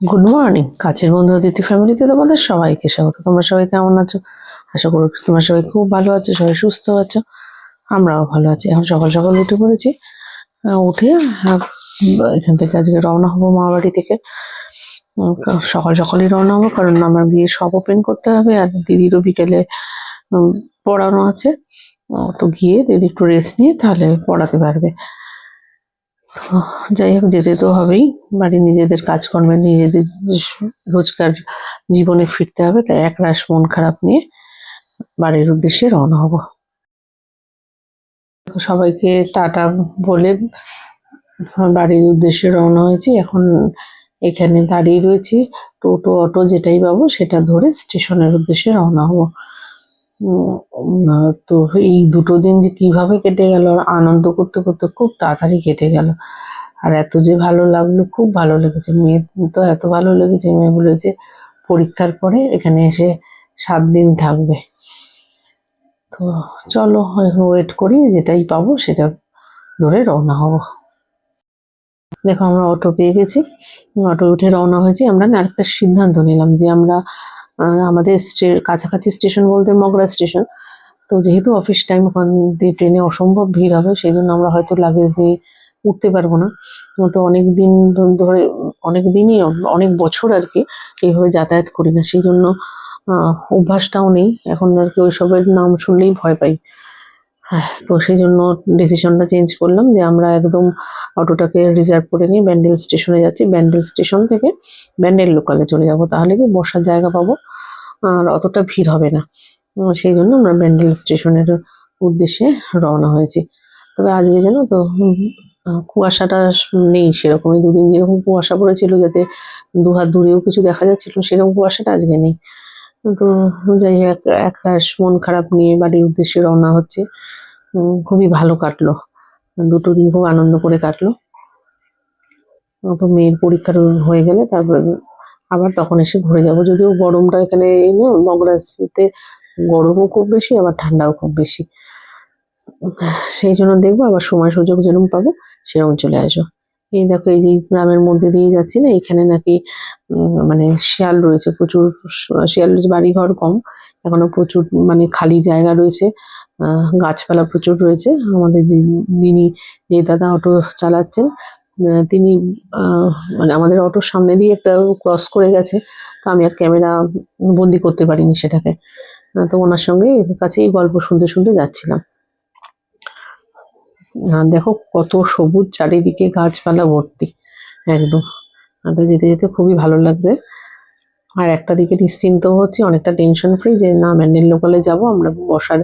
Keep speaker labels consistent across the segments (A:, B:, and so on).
A: Good morning কাছের বন্ধু অতিথি ফ্যামিলিতে তোমাদের সবাইকে স্বাগত। তোমরা সবাই কেমন আছো? আশা করি তোমরা সবাই খুব ভালো আছো, সবাই সুস্থ আছো, আমরাও ভালো আছি। এখন সকাল সকাল উঠে পড়েছি। উঠে এখান থেকে আজকে রওনা হব মা বাড়ি থেকে। সকাল সকালই রওনা হব, কারণ আমার বিয়ে সব ওপেন করতে হবে আর দিদিরও বিকেলে পড়ানো আছে। তো গিয়ে দিদি একটু রেস্ট নিয়ে তাহলে পড়াতে পারবে। যাই হোক, যেতে তো হবেই। বাড়ি নিজেদের কাজকর্মে নিজেদের রোজকার জীবনে ফিরতে হবে, তাই একরাশ মন খারাপ নিয়ে বাড়ির উদ্দেশ্যে রওনা হব। সবাইকে টাটা বলে বাড়ির উদ্দেশ্যে রওনা হয়েছি। এখন এখানে দাঁড়িয়ে রয়েছি। টোটো, অটো যেটাই পাবো সেটা ধরে স্টেশনের উদ্দেশ্যে রওনা হব। তো এই দুটো দিন যে কীভাবে কেটে গেল আর আনন্দ করতে করতে খুব তাড়াতাড়ি কেটে গেল। আর এত যে ভালো লাগল, খুব ভালো লেগেছে। মেয়ে তো এত ভালো লেগেছে, মেয়ে বলেছে পরীক্ষার পরে এখানে এসে সাত দিন থাকবে। তো চলো ওয়েট করি, যেটাই পাবো সেটা ধরে রওনা হব। দেখো, আমরা অটো পেয়ে গেছি। অটো উঠে রওনা হয়েছি। আমরা না একটা সিদ্ধান্ত নিলাম যে আমরা আমাদের কাছাকাছি স্টেশন বলতে মগরা স্টেশন। তো যেহেতু অফিস টাইম ওখান দিয়ে ট্রেনে অসম্ভব ভিড় হবে, সেই জন্য আমরা হয়তো লাগেজ নিয়ে উঠতে পারব না। তো অনেক দিন ধরে অনেক দিনই অনেক বছর আর কি এইভাবে যাতায়াত করি না। সেই জন্য অভ্যাসটাও নেই। এখন আর কি ওইসবের নাম শুনলেই ভয় পাই। তো সেই জন্য ডিসিশনটা চেঞ্জ করলাম যে আমরা একদম অটোটাকে রিজার্ভ করে নিয়ে ব্যান্ডেল স্টেশনে যাচ্ছি। ব্যান্ডেল স্টেশন থেকে ব্যান্ডেল লোকালে চলে যাব। তাহলে কি বসার জায়গা পাবো? আর অতটা ভিড় হবে না। সেই জন্য আমরা ব্যান্ডেল স্টেশনের উদ্দেশ্যে রওনা হয়েছি। তবে আজকে জানো তো কুয়াশাটা নেই সেরকমই। দুদিন যেরকম কুয়াশা পড়েছিল যাতে দু হাত দূরেও কিছু দেখা যাচ্ছিল, সেরকম কুয়াশাটা আজকে নেই। তো যাই হোক এক রাশ মন খারাপ নিয়ে বাড়ির উদ্দেশ্যে রওনা হচ্ছে। খুবই ভালো কাটলো। দুটো দিন খুব আনন্দ করে কাটলো। তো মেয়ের পরীক্ষা হয়ে গেলে তারপরে আবার তখন এসে ঘুরে যাব। যদিও গরমটা এখানে এনে মগরাজতে গরমও খুব বেশি, আবার ঠান্ডাও খুব বেশি। সেই জন্য দেখব, আবার সময় সুযোগ যেরকম পাবো, সেরকম চলে আসব। এই দেখো, এই যে গ্রামের মধ্যে দিয়ে যাচ্ছি না, এখানে নাকি মানে শিয়াল রয়েছে প্রচুর শিয়াল রয়েছে বাড়ি ঘর কম, এখনও প্রচুর মানে খালি জায়গা রয়েছে গাছপালা প্রচুর রয়েছে, আমাদের যে যিনি যে দাদা অটো চালাচ্ছেন তিনি মানে আমাদের অটোর সামনে দিয়ে একটা ক্রস করে গেছে, তো আমি আর ক্যামেরা বন্দি করতে পারিনি সেটাকে তো ওনার সঙ্গে কাছে এই গল্প শুনতে শুনতে যাচ্ছিলাম। দেখো কত সবুজ চারিদিকে গাছপালা ভর্তি, একদম। আমাদের যেতে যেতে খুবই ভালো লাগছে। আর একটা দিকে নিশ্চিন্ত হচ্ছি, অনেকটা টেনশন ফ্রি যে না ম্যান্ডেল লোকালে যাব, আমরা বসার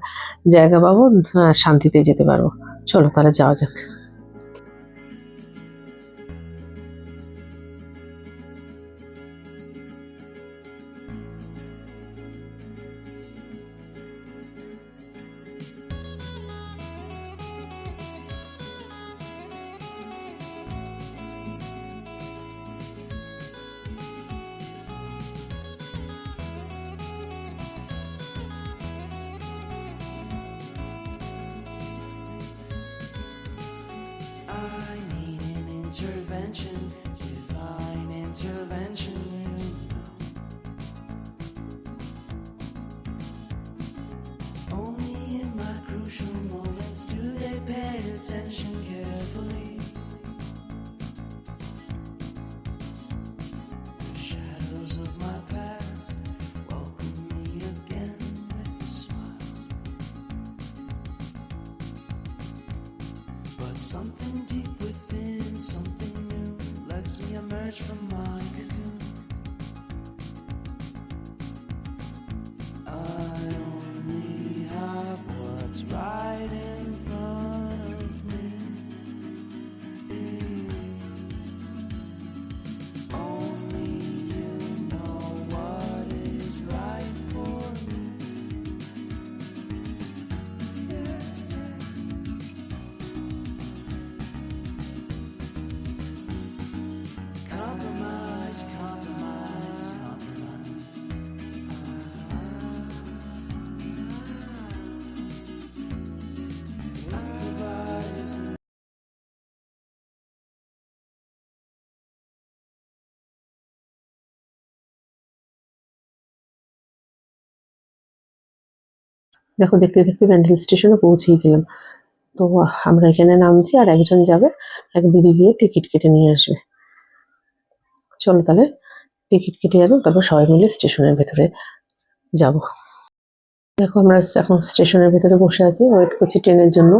A: জায়গা পাবো শান্তিতে যেতে পারব। চলো তাহলে যাওয়া যাক।
B: I need an intervention, divine intervention. Only in my crucial moments do they pay attention carefully. The shadows of my past welcome me again with a smile. But something deep within, something new, lets me emerge from
A: দেখো, দেখতে দেখতে ব্যান্ডেল স্টেশনে পৌঁছেই গেলাম। তো আমরা এখানে নামছি আর একজন যাবে, এক দিদি গিয়ে টিকিট কেটে নিয়ে আসবে। চলো তাহলে টিকিট কেটে আনো, তারপর সবাই মিলে স্টেশনের ভেতরে যাব। দেখো, আমরা এখন স্টেশনের ভেতরে বসে আছি। ওয়েট করছি ট্রেনের জন্য।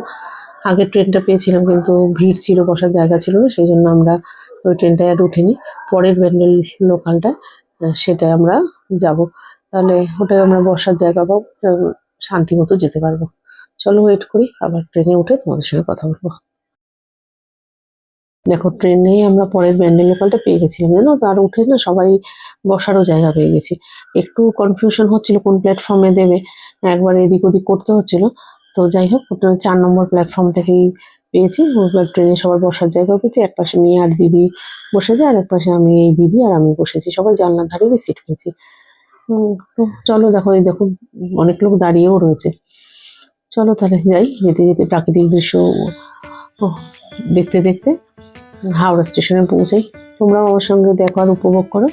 A: আগে ট্রেনটা পেয়েছিলাম, কিন্তু ভিড় ছিল, বসার জায়গা ছিল না, সেই জন্য আমরা ওই ট্রেনটায় আর উঠিনি। পরের ব্যান্ডেল লোকালটা সেটাই আমরা যাব। তাহলে ওটাই আমরা বসার জায়গা পাবো। শান্তি মতো যেতে পারব। চলো ওয়েট করি, আবার ট্রেনে উঠে তোমাদের সঙ্গে কথা বলব। দেখো ট্রেনে আমরা পরের ব্যান্ডেল লোকালটা পেয়ে গেছিলাম, জানো? তো আর উঠে না সবাই বসারও জায়গা পেয়ে গেছি। একটু কনফিউশন হচ্ছিল কোন প্ল্যাটফর্মে দেবে, একবার এদিক ওদিক করতে হচ্ছিল। তো যাই হোক চার নম্বর প্ল্যাটফর্ম থেকেই পেয়েছি। ট্রেনে সবার বসার জায়গা পেয়েছি। এক পাশে মেয়ে আর দিদি বসেছে, আর এক পাশে আমি এই দিদি আর আমি বসেছি। সবাই জানলার ধারেই সিট পেয়েছি। চলো দেখো, এই দেখো, অনেক লোক দাঁড়িয়েও রয়েছে। চলো তাহলে যাই, যেতে যেতে প্রাকৃতিক দৃশ্য দেখতে দেখতে হাওড়া স্টেশনে পৌঁছাই। তোমরাও আমার সঙ্গে দেখো আর উপভোগ করো।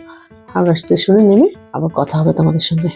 A: হাওড়া স্টেশনে নেমে আবার কথা হবে তোমাদের সঙ্গে।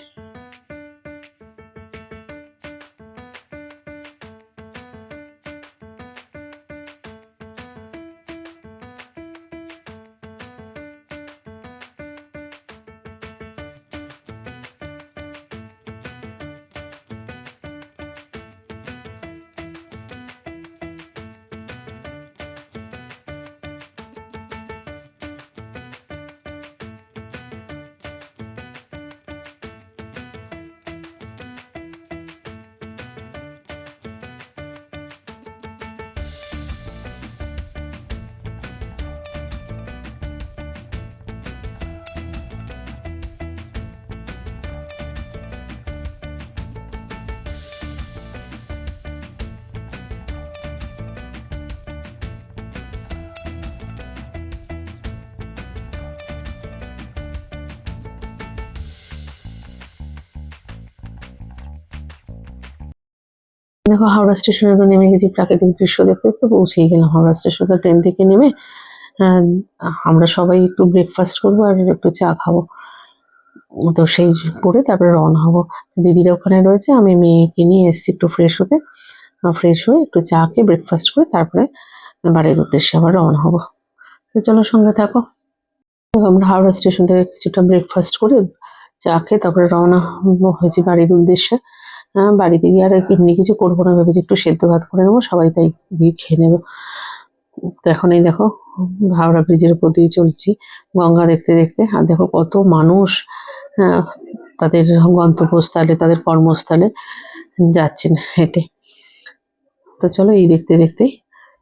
A: দেখো, হাওড়া স্টেশনে তো নেমে গেছি প্রাকৃতিক দৃশ্য দেখতে দেখতে পৌঁছেই গেলাম হাওড়া স্টেশনে ট্রেন থেকে নেমে আমরা সবাই একটু ব্রেকফাস্ট করব আর একটু চা খাব। তো সেই করে তারপরে রওনা হব। দিদিরা ওখানে রয়েছে, আমি মেয়েকে নিয়ে এসেছি একটু ফ্রেশ হতে। ফ্রেশ হয়ে একটু চা খেয়ে ব্রেকফাস্ট করে তারপরে বাড়ির উদ্দেশ্যে আবার রওনা হব। তো চলো সঙ্গে থাকো। আমরা হাওড়া স্টেশন থেকে কিছুটা ব্রেকফাস্ট করে চা খেয়ে তারপরে রওনা হয়েছি বাড়ির উদ্দেশ্যে। বাড়িতে গিয়ে আর এমনি কিছু করব না ভেবেছি একটু সেদ্ধ ভাত করে নেব সবাই তাই গিয়ে খেয়ে নেব। তো এখন এই দেখো হাওড়া ব্রিজের উপর দিয়ে চলছি গঙ্গা দেখতে দেখতে আর দেখো কত মানুষ আহ, তাদের গন্তব্যস্থলে তাদের কর্মস্থলে যাচ্ছেন হেঁটে। তো চলো এই দেখতে দেখতেই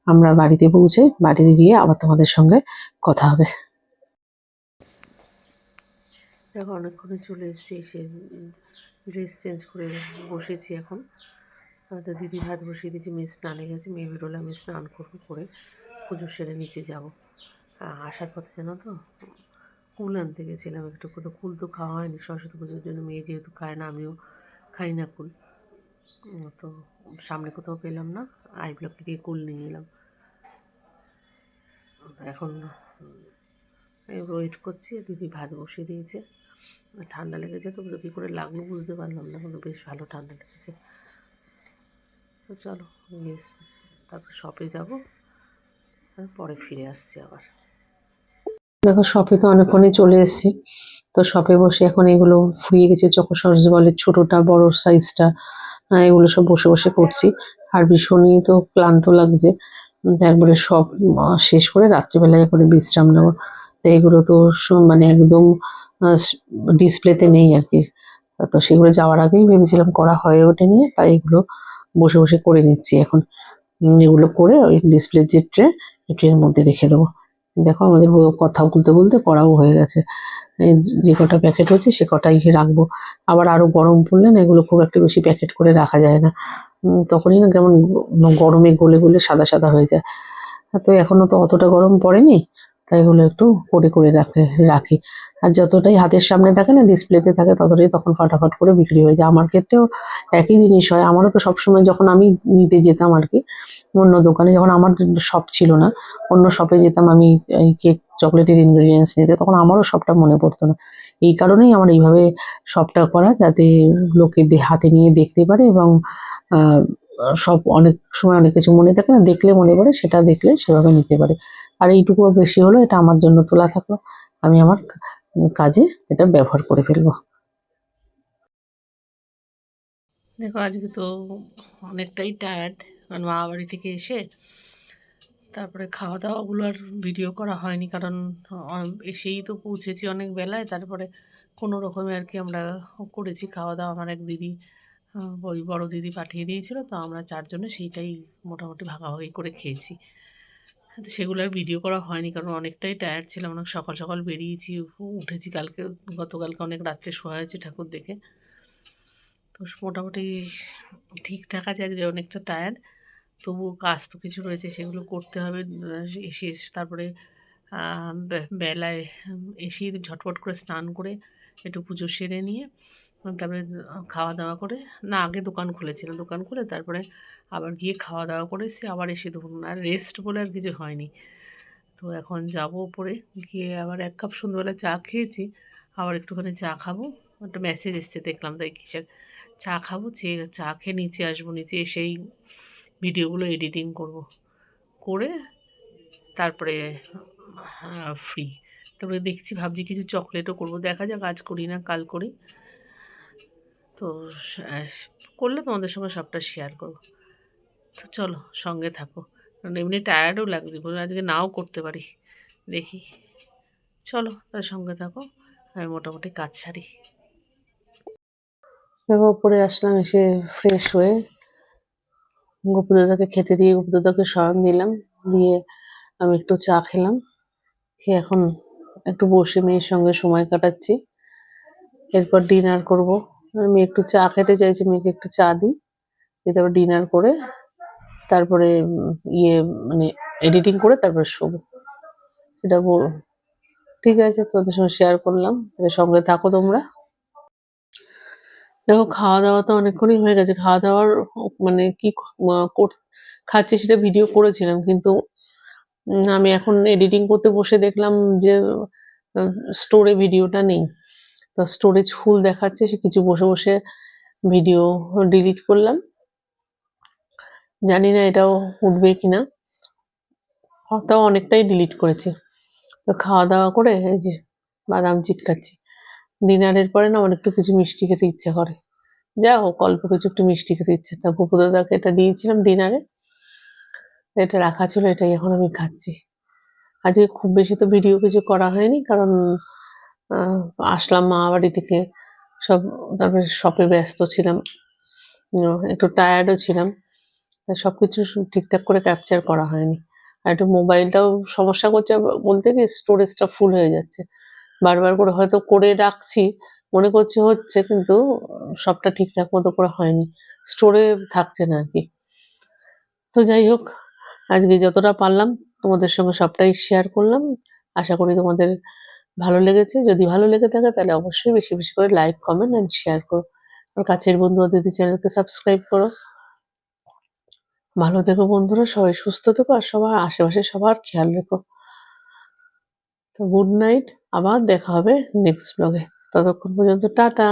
A: আমরা বাড়িতে পৌঁছে বাড়িতে গিয়ে আবার তোমাদের সঙ্গে কথা হবে। দেখো অনেকক্ষণে চলে এসেছি এসে ড্রেস চেঞ্জ করে বসেছি এখন। আর তো দিদি ভাত বসিয়ে দিয়েছি, মেয়ে স্নানে গেছে, মেয়ে বেরোলে আমি স্নান করব করে পুজো সেরে নিচে যাব। আসার পথে জানো তো কুল আনতে গেছিলাম একটু কোথাও কুল তো খাওয়া হয়নি, সরস্বতী পুজোর জন্য মেয়ে যেহেতু খায় না, আমিও খাই না কুল তো সামনে কোথাও পেলাম না, আই ব্লক থেকে কুল নিয়ে এলাম। এখন ওয়েট করছি, দিদি ভাত বসিয়ে দিয়েছে। ঠান্ডা লেগেছে তো কী করে লাগল বুঝতে পারলাম না, কিন্তু বেশ ভালো ঠান্ডা লেগেছে। তো চলো গিয়ে তারপর শপে যাব পরে ফিরে আসছি আবার। দেখো শপে তো অনেকক্ষণই চলে এসেছি। তো শপে বসে এখন এগুলো ফুরিয়ে গেছে চকোসর্স বলে, ছোটোটা বড় সাইজটা এগুলো সব বসে বসে করছি। আর ভীষণই তো ক্লান্ত লাগছে। একবারে সব শেষ করে রাত্রিবেলায় করে বিশ্রাম নেব। তো এগুলো তো মানে একদম ডিসপ্লেতে নেই আর কি। তো সেগুলো যাওয়ার আগেই ভেবেছিলাম করা হয়ে ওঠেনি তাই এগুলো বসে বসে করে নিচ্ছি এখন। এগুলো করে ওই ডিসপ্লে যে ট্রে ট্রের মধ্যে রেখে দেবো। দেখো আমাদের কথা বলতে বলতে করাও হয়ে গেছে। যে কটা প্যাকেট হচ্ছে সে কটাই রাখব। আবার আরও গরম পড়লে না এগুলো খুব একটা বেশি প্যাকেট করে রাখা যায় না। তখনই না কেমন গরমে গলে গলে সাদা সাদা হয়ে যায়। তো এখনও তো অতটা গরম পড়েনি। তাই এগুলো একটু করে করে রাখে, রাখি। আর যতটাই হাতের সামনে থাকে না ডিসপ্লেতে থাকে, ততটাই তখন ফাটাফাট করে বিক্রি হয়ে যায়। আমার ক্ষেত্রেও একই জিনিস হয়। আমারও তো সবসময় যখন আমি নিতে যেতাম আর কি, অন্য দোকানে যখন আমার শপ ছিল না, অন্য শপে যেতাম আমি, এই কেক চকলেটের ইনগ্রিডিয়েন্টস নিতে, তখন আমারও সবটা মনে পড়তো না। এই কারণেই আমার এইভাবে সবটা করা যাতে লোকে হাতে নিয়ে দেখতে পারে এবং সব অনেক সময় অনেক কিছু মনে থাকে না, দেখলে মনে পড়ে, সেটা দেখলে সেভাবে নিতে পারে। আর এইটুকু বেশি হলো, এটা আমার জন্য তোলা থাকল। আমি আমার কাজে এটা ব্যবহার করে ফেলব। দেখো, আজকে তো অনেকটাই টায়ার্ড কারণ মা বাড়ি থেকে এসে তারপরে খাওয়া দাওয়াগুলো আর ভিডিও করা হয়নি, কারণ এসেই তো পৌঁছেছি অনেক বেলায়, তারপরে কোনো রকমে আর কি আমরা করেছি খাওয়া দাওয়া আমার এক দিদি ওই বড় দিদি পাঠিয়ে দিয়েছিল, তো আমরা চারজনে সেইটাই মোটামুটি ভাগাভাগি করে খেয়েছি। তো সেগুলো আর ভিডিও করা হয়নি কারণ অনেকটাই টায়ার্ড ছিলাম। অনেক সকাল সকাল বেরিয়েছি উঠেছি। কালকে, গতকালকে অনেক রাত্রে শোয়া হয়েছে ঠাকুর দেখে। তো মোটামুটি ঠিকঠাক আছে আজকে, অনেকটা টায়ার্ড তবুও কাজ তো কিছু রয়েছে, সেগুলো করতে হবে। এসে তারপরে বেলায় এসে ঝটপট করে স্নান করে একটু পুজো সেরে নিয়ে তারপরে খাওয়া দাওয়া করে, না, আগে দোকান খুলেছিল দোকান খুলে তারপরে আবার গিয়ে খাওয়া দাওয়া করে এসে আবার এসে দেখুন আর রেস্ট বলে আর কিছু হয়নি। তো এখন যাব উপরে, গিয়ে আবার এক কাপ সন্ধ্যাবেলা চা খেয়েছি, আবার একটুখানি চা খাব। একটা মেসেজ এসছে, দেখলাম তাই কিসের চা খাব, চেয়ে চা খেয়ে নিচে আসব, নিচে এসেই ভিডিওগুলো এডিটিং করব। করে তারপরে ফ্রি তারপরে দেখছি, ভাবছি কিছু চকলেটও করব। দেখা যাক, আজ করি না, কাল করি। তো করলে তোমাদের সঙ্গে সবটা শেয়ার করব। তো চলো, সঙ্গে থাকো। কারণ এমনি টায়ার্ডও লাগছে আজকে নাও করতে পারি। দেখি। চলো তার সঙ্গে থাকো, আমি মোটামুটি কাজ সারি। দেখো, উপরে আসলাম, এসে ফ্রেশ হয়ে গোপুদাদাকে খেতে দিয়ে গোপুদাদাকে শয়ন দিলাম। দিয়ে আমি একটু চা খেলাম। খেয়ে এখন একটু বসে মেয়ের সঙ্গে সময় কাটাচ্ছি। এরপর ডিনার করব। আমি একটু চা খেতে চাইছি, মেয়েকে একটু চা দিই। দিয়ে তারপর ডিনার করে, তারপরে ইয়ে মানে এডিটিং করে তারপরে শোবো। সেটা ঠিক আছে, তোদের সঙ্গে শেয়ার করলাম। সঙ্গে থাকো তোমরা। দেখো খাওয়া দাওয়া তো অনেকক্ষণই হয়ে গেছে। খাওয়া দাওয়ার মানে কি কর- খাচ্ছি সেটা ভিডিও করেছিলাম, কিন্তু আমি এখন এডিটিং করতে বসে দেখলাম যে স্টোরে ভিডিওটা নেই। স্টোরেজ ফুল দেখাচ্ছে, সে কিছু বসে বসে ভিডিও ডিলিট করলাম। জানি না এটাও উঠবে কি না তাও অনেকটাই ডিলিট করেছি। তো খাওয়া দাওয়া করে এই যে বাদাম চিটকাচ্ছি। ডিনারের পরে না আমার একটু কিছু মিষ্টি খেতে ইচ্ছে করে। যা হোক, অল্প কিছু একটু মিষ্টি খেতে ইচ্ছে। তা গোপুদাদাকে এটা দিয়েছিলাম ডিনারে। এটা রাখা ছিল, এটাই এখন আমি খাচ্ছি। আজকে খুব বেশি তো ভিডিও কিছু করা হয়নি, কারণ আসলাম মা বাড়ি থেকে। সব তারপরে শপে ব্যস্ত ছিলাম। একটু টায়ার্ডও ছিলাম। সব কিছু ঠিকঠাক করে ক্যাপচার করা হয়নি। আর একটু মোবাইলটাও সমস্যা করছে বলতে কি স্টোরেজটা ফুল হয়ে যাচ্ছে। বারবার করে হয়তো করে রাখছি, মনে করছি হচ্ছে, কিন্তু সবটা ঠিকঠাক মতো করে হয়নি। স্টোরে থাকছে না আর কি। তো যাই হোক, আজকে যতটা পারলাম তোমাদের সঙ্গে সবটাই শেয়ার করলাম। আশা করি তোমাদের ভালো লেগেছে। যদি ভালো লেগে থাকে তাহলে অবশ্যই বেশি বেশি করে লাইক কমেন্ট অ্যান্ড শেয়ার করো। আর কাছের বন্ধু অতিথি চ্যানেলকে সাবস্ক্রাইব করো। ভালো থেকো বন্ধুরা, সবাই সুস্থ থেকো আর সবার আশেপাশে সবার খেয়াল রেখো। তো গুড নাইট আবার দেখা হবে নেক্সট ব্লগে ততক্ষণ পর্যন্ত টাটা।